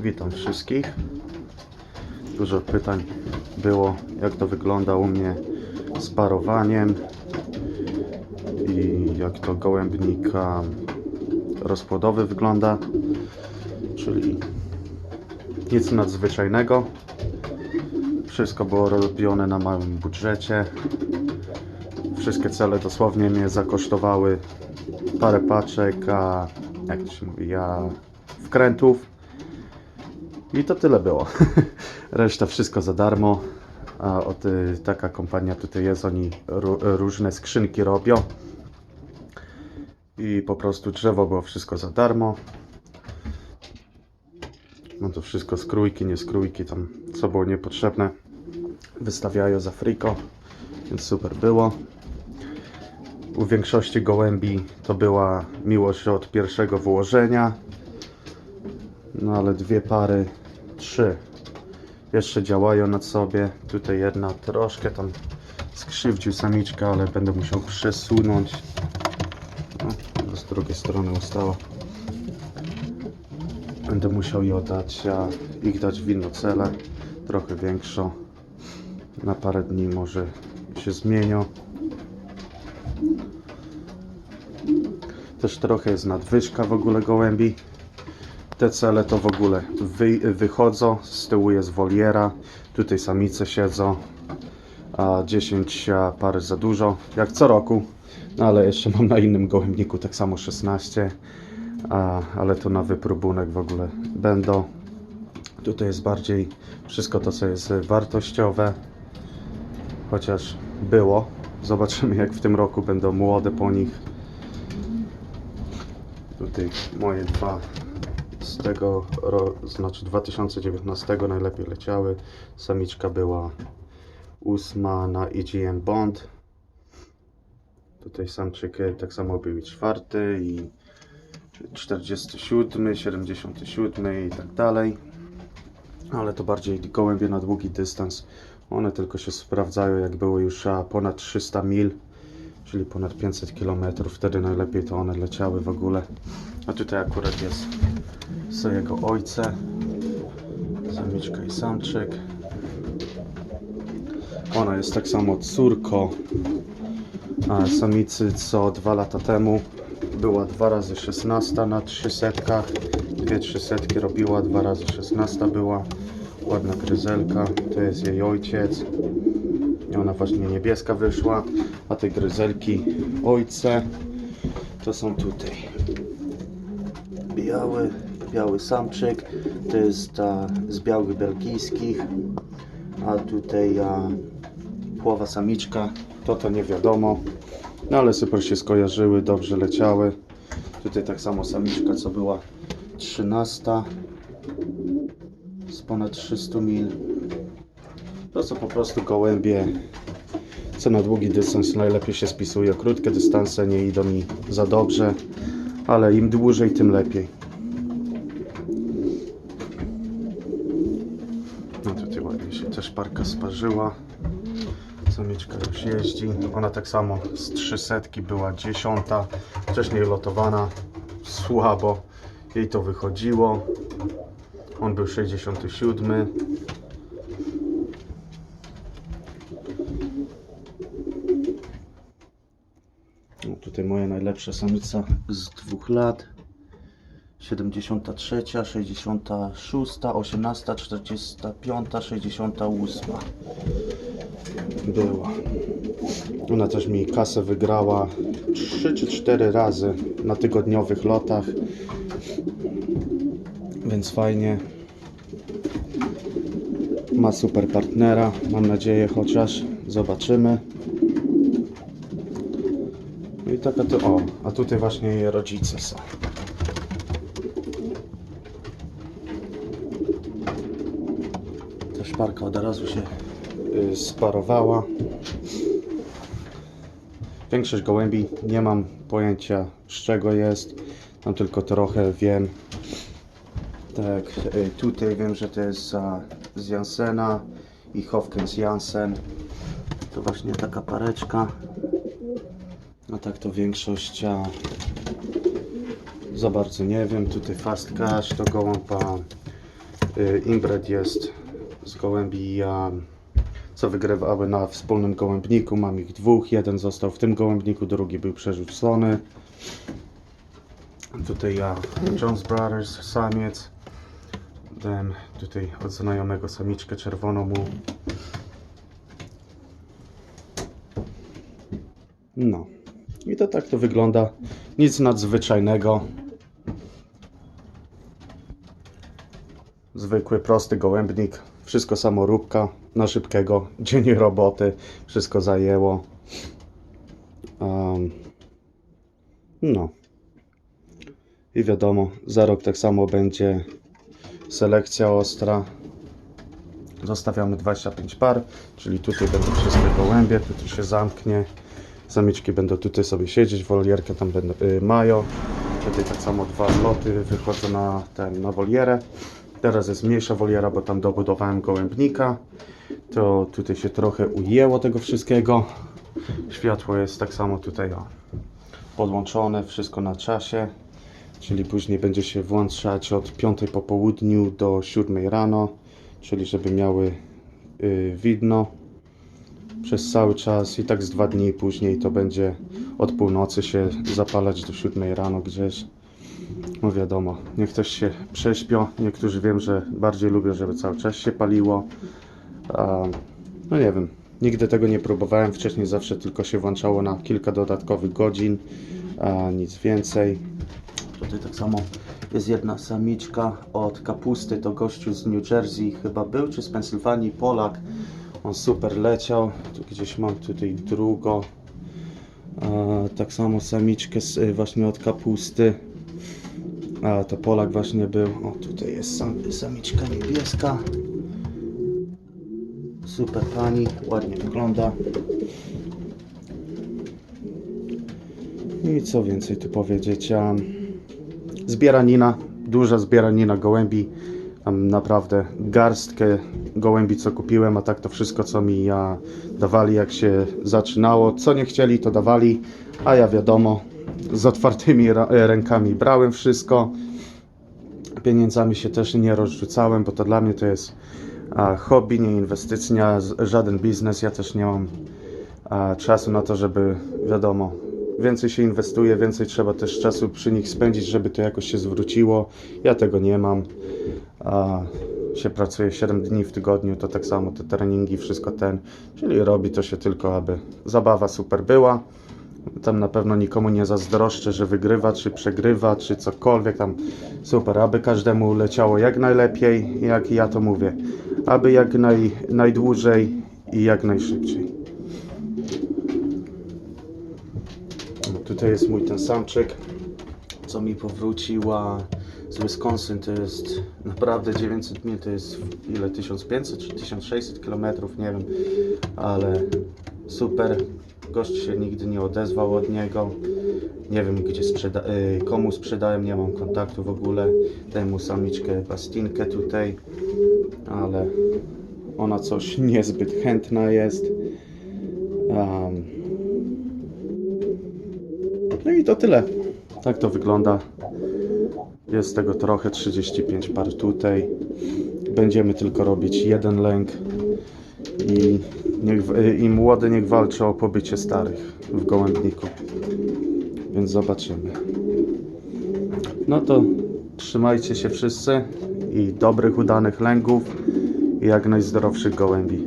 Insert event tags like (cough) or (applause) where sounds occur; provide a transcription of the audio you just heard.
Witam wszystkich. Dużo pytań było, jak to wygląda u mnie z parowaniem i jak to gołębnik a, rozpłodowy wygląda, czyli nic nadzwyczajnego. Wszystko było robione na małym budżecie. Wszystkie cele dosłownie mnie zakosztowały parę paczek, a jak to się mówi, a wkrętów. I to tyle było. (laughs) Reszta wszystko za darmo. A od, y, taka kompania tutaj jest, oni ró- różne skrzynki robią. I po prostu drzewo było wszystko za darmo. No to wszystko skrójki, nie skrójki, tam co było niepotrzebne. Wystawiają za friko, więc super było. U większości gołębi to była miłość od pierwszego wyłożenia. No ale dwie pary, trzy jeszcze działają nad sobie. Tutaj jedna troszkę tam skrzywdził samiczkę, ale będę musiał przesunąć. No, z drugiej strony ustała. Będę musiał ją dać, a ich dać w inną celę, trochę większą. Na parę dni może się zmienią. Też trochę jest nadwyżka w ogóle gołębi. Te cele to w ogóle wy, wychodzą, z tyłu jest woliera, tutaj samice siedzą, a 10 par za dużo, jak co roku. No ale jeszcze mam na innym gołębniku tak samo 16, a, ale to na wypróbunek w ogóle będą. Tutaj jest bardziej wszystko to, co jest wartościowe, chociaż było. Zobaczymy, jak w tym roku będą młode po nich. Tutaj moje dwa z tego, ro, znaczy 2019 najlepiej leciały. Samiczka była ósma na EGM Bond. Tutaj samczyk tak samo był czwarty i 47, 77 i tak dalej. Ale to bardziej gołębie na długi dystans. One tylko się sprawdzają jak były już ponad 300 mil, czyli ponad 500 km. Wtedy najlepiej to one leciały w ogóle. A tutaj akurat jest są jego ojce, samiczka i samczyk. Ona jest tak samo córką a samicy co dwa lata temu. Była dwa razy 16 na 300. Dwie 300 robiła, dwa razy 16 była. Ładna gryzelka, to jest jej ojciec. I ona właśnie niebieska wyszła, a te gryzelki ojce to są tutaj biały, biały samczyk, to jest ta z białych belgijskich, a tutaj a, płowa samiczka, to to nie wiadomo, no ale super się skojarzyły, dobrze leciały. Tutaj tak samo samiczka, co była 13 z ponad 300 mil. To są po prostu gołębie, co na długi dystans najlepiej się spisuje. Krótkie dystanse nie idą mi za dobrze, ale im dłużej, tym lepiej. No tutaj ładnie parka sparzyła. Samiczka już jeździ. Ona tak samo z 300 była dziesiąta. Wcześniej lotowana. Słabo jej to wychodziło. On był 67. No, tutaj moja najlepsza samica z dwóch lat. 73, 66, 18, 45, 68 była. Ona też mi kasę wygrała 3 czy 4 razy na tygodniowych lotach. Więc fajnie. Ma super partnera, mam nadzieję chociaż. Zobaczymy. No i taka to o, a tutaj właśnie jej rodzice są. Szparka od razu się y, sparowała. Większość gołębi nie mam pojęcia z czego jest. Tam tylko trochę wiem. Tak, y, tutaj wiem, że to jest z Jansena i Hofkens Jansen. To właśnie taka pareczka. A tak to większość za bardzo nie wiem. Tutaj Fast Cash to gołąb a, y, inbred jest z gołębi, co wygrywały na wspólnym gołębniku. Mam ich dwóch. Jeden został w tym gołębniku, drugi był przerzucony. Tutaj Jones Brothers, samiec. Dałem tutaj od znajomego samiczkę czerwoną mu. No. I to tak to wygląda. Nic nadzwyczajnego. Zwykły, prosty gołębnik. Wszystko samoróbka na szybkiego. (laughs) Dzień roboty. Wszystko zajęło. Um, no. I wiadomo, za rok tak samo będzie selekcja ostra. Zostawiamy 25 par, czyli tutaj będą wszystkie gołębie, tutaj się zamknie. Samiczki będą tutaj sobie siedzieć, wolierkę tam będą, y, mają. Tutaj tak samo dwa loty wychodzą na, ten, na wolierę. Teraz jest mniejsza woliera, bo tam dobudowałem gołębnika. To tutaj się trochę ujęło tego wszystkiego. Światło jest tak samo tutaj o, podłączone, wszystko na czasie. Czyli później będzie się włączać od 5 po południu do 7 rano, czyli żeby miały y, widno przez cały czas i tak z dwa dni później to będzie od północy się zapalać do 7 rano gdzieś. No wiadomo, niech ktoś się prześpią, niektórzy wiem, że bardziej lubią, żeby cały czas się paliło. No nie wiem, nigdy tego nie próbowałem, wcześniej zawsze tylko się włączało na kilka dodatkowych godzin, nic więcej. Tutaj tak samo jest jedna samiczka od kapusty, to gościu z New Jersey chyba był, czy z Pensylwanii, Polak. On super leciał. Tu gdzieś mam tutaj drugą. A, tak samo samiczkę y, właśnie od kapusty. To Polak właśnie był. O tutaj jest sam, samiczka niebieska. Super pani, ładnie wygląda. I co więcej tu powiedzieć? Zbieranina, duża zbieranina gołębi. Mam naprawdę garstkę gołębi, co kupiłem, a tak to wszystko, co mi ja dawali, jak się zaczynało. Co nie chcieli, to dawali, a ja wiadomo, z otwartymi ra- rękami brałem wszystko. Pieniędzmi się też nie rozrzucałem, bo to dla mnie to jest hobby, nie inwestycja, żaden biznes. Ja też nie mam czasu na to, żeby wiadomo, więcej się inwestuje, więcej trzeba też czasu przy nich spędzić, żeby to jakoś się zwróciło. Ja tego nie mam. Się pracuje 7 dni w tygodniu, to tak samo te treningi, wszystko ten, czyli robi to się tylko, aby zabawa super była. Tam na pewno nikomu nie zazdroszczę, że wygrywa, czy przegrywa, czy cokolwiek tam. Super, aby każdemu leciało jak najlepiej, jak ja to mówię. Aby jak naj, najdłużej i jak najszybciej. Tutaj jest mój ten samczyk, co mi powróciła z Wisconsin. To jest naprawdę 900 mil, to jest ile? 1500 czy 1600 kilometrów, nie wiem, ale super. Gość się nigdy nie odezwał od niego. Nie wiem, gdzie sprzeda y, komu sprzedałem, nie mam kontaktu w ogóle. Dałem mu samiczkę bastinkę tutaj, ale ona coś niezbyt chętna jest. Um, no i to tyle. Tak to wygląda. Jest tego trochę, 35 par tutaj. Będziemy tylko robić jeden lęk i, niech, i młody niech walczy o pobycie starych w gołębniku. Więc zobaczymy. No to trzymajcie się wszyscy i dobrych, udanych lęgów i jak najzdrowszych gołębi.